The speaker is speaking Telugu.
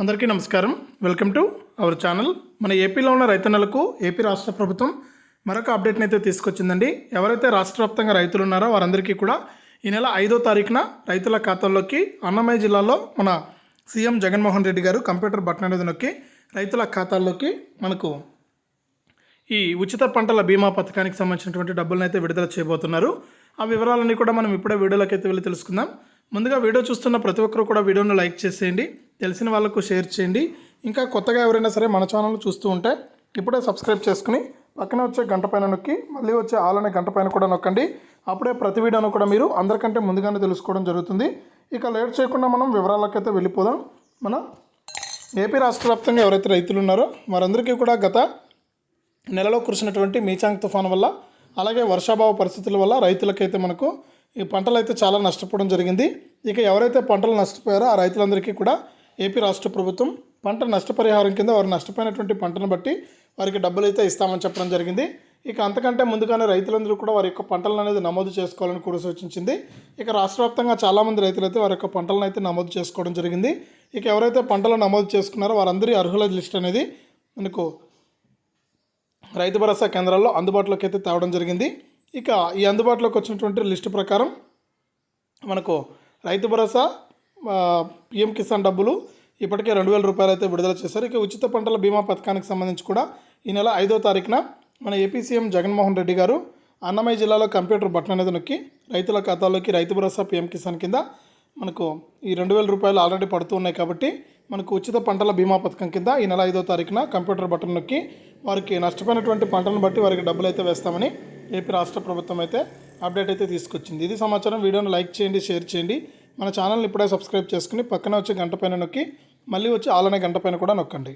అందరికీ నమస్కారం. వెల్కమ్ టు అవర్ ఛానల్ మన ఏపీలో ఉన్న రైతన్నలకు ఏపీ రాష్ట్ర ప్రభుత్వం మరొక అప్డేట్ని అయితే తీసుకొచ్చిందండి. ఎవరైతే రాష్ట్ర వ్యాప్తంగా రైతులు ఉన్నారో వారందరికీ కూడా ఈ నెల ఐదో తారీఖున రైతుల ఖాతాల్లోకి అన్నమయ్య జిల్లాలో మన సీఎం జగన్మోహన్ రెడ్డి గారు కంప్యూటర్ బటన్ అనేది నొక్కి రైతుల ఖాతాల్లోకి మనకు ఈ ఉచిత పంటల బీమా పథకానికి సంబంధించినటువంటి డబ్బులను అయితే విడుదల చేయబోతున్నారు. ఆ వివరాలన్నీ కూడా మనం ఇప్పుడే వీడియోలోకి అయితే వెళ్ళి తెలుసుకుందాం. ముందుగా వీడియో చూస్తున్న ప్రతి ఒక్కరు కూడా వీడియోను లైక్ చేసేయండి తెలిసిన వాళ్ళకు షేర్ చేయండి. ఇంకా కొత్తగా ఎవరైనా సరే మన ఛానల్ చూస్తూ ఉంటే ఇప్పుడే సబ్స్క్రైబ్ చేసుకుని పక్కన వచ్చే గంట పైన నొక్కి మళ్ళీ వచ్చే ఆల్ అనే గంట పైన కూడా నొక్కండి. అప్పుడే ప్రతి వీడియోను కూడా మీరు అందరికంటే ముందుగానే తెలుసుకోవడం జరుగుతుంది. ఇక లేట్ చేయకుండా మనం వివరాలకైతే వెళ్ళిపోదాం. మన ఏపీ రాష్ట్ర వ్యాప్తంగా ఎవరైతే రైతులు ఉన్నారో వారందరికీ కూడా గత నెలలో కురిసినటువంటి మీచాంగ్ తుఫాన్ వల్ల అలాగే వర్షాభావ పరిస్థితుల వల్ల రైతులకైతే మనకు ఈ పంటలు అయితే చాలా నష్టపోవడం జరిగింది. ఇక ఎవరైతే పంటలు నష్టపోయారో ఆ రైతులందరికీ కూడా ఏపీ రాష్ట్ర ప్రభుత్వం పంట నష్టపరిహారం కింద వారు నష్టపోయినటువంటి పంటను బట్టి వారికి డబ్బులు అయితే ఇస్తామని చెప్పడం జరిగింది. ఇక అంతకంటే ముందుగానే రైతులందరూ కూడా వారి యొక్క పంటలను అనేది నమోదు చేసుకోవాలని కూడా సూచించింది. ఇక రాష్ట్ర వ్యాప్తంగా చాలామంది రైతులు అయితే వారి యొక్క పంటలను అయితే నమోదు చేసుకోవడం జరిగింది. ఇక ఎవరైతే పంటలు నమోదు చేసుకున్నారో వారందరి అర్హుల లిస్ట్ అనేది మనకు రైతు భరోసా కేంద్రాల్లో అందుబాటులోకి అయితే తేవడం జరిగింది. ఇక ఈ అందుబాటులోకి వచ్చినటువంటి లిస్టు ప్రకారం మనకు రైతు భరోసా పిఎం కిసాన్ డబ్బులు ఇప్పటికే రెండు వేల రూపాయలు అయితే విడుదల చేశారు. ఇక ఉచిత పంటల బీమా పథకానికి సంబంధించి కూడా ఈ నెల ఐదో తారీఖున మన ఏపీ సీఎం జగన్మోహన్ రెడ్డి గారు అన్నమయ్య జిల్లాలో కంప్యూటర్ బటన్ అనేది నొక్కి రైతుల ఖాతాలోకి రైతు భరోసా పిఎం కిసాన్ కింద మనకు ఈ రెండు వేల రూపాయలు ఆల్రెడీ పడుతూ ఉన్నాయి కాబట్టి మనకు ఉచిత పంటల బీమా పథకం కింద ఈ నెల ఐదో తారీఖున కంప్యూటర్ బటన్ నొక్కి వారికి నష్టపోయినటువంటి పంటను బట్టి వారికి డబ్బులు అయితే వేస్తామని ఏపీ రాష్ట్ర ప్రభుత్వం అయితే అప్డేట్ అయితే తీసుకొచ్చింది. ఇది సమాచారం వీడియోను లైక్ చేయండి షేర్ చేయండి. మన ఛానల్ని ఇప్పుడే సబ్స్క్రైబ్ చేసుకుని పక్కన వచ్చే గంట పైన నొక్కి మళ్ళీ వచ్చి ఆలనే గంట పైన కూడా నొక్కండి.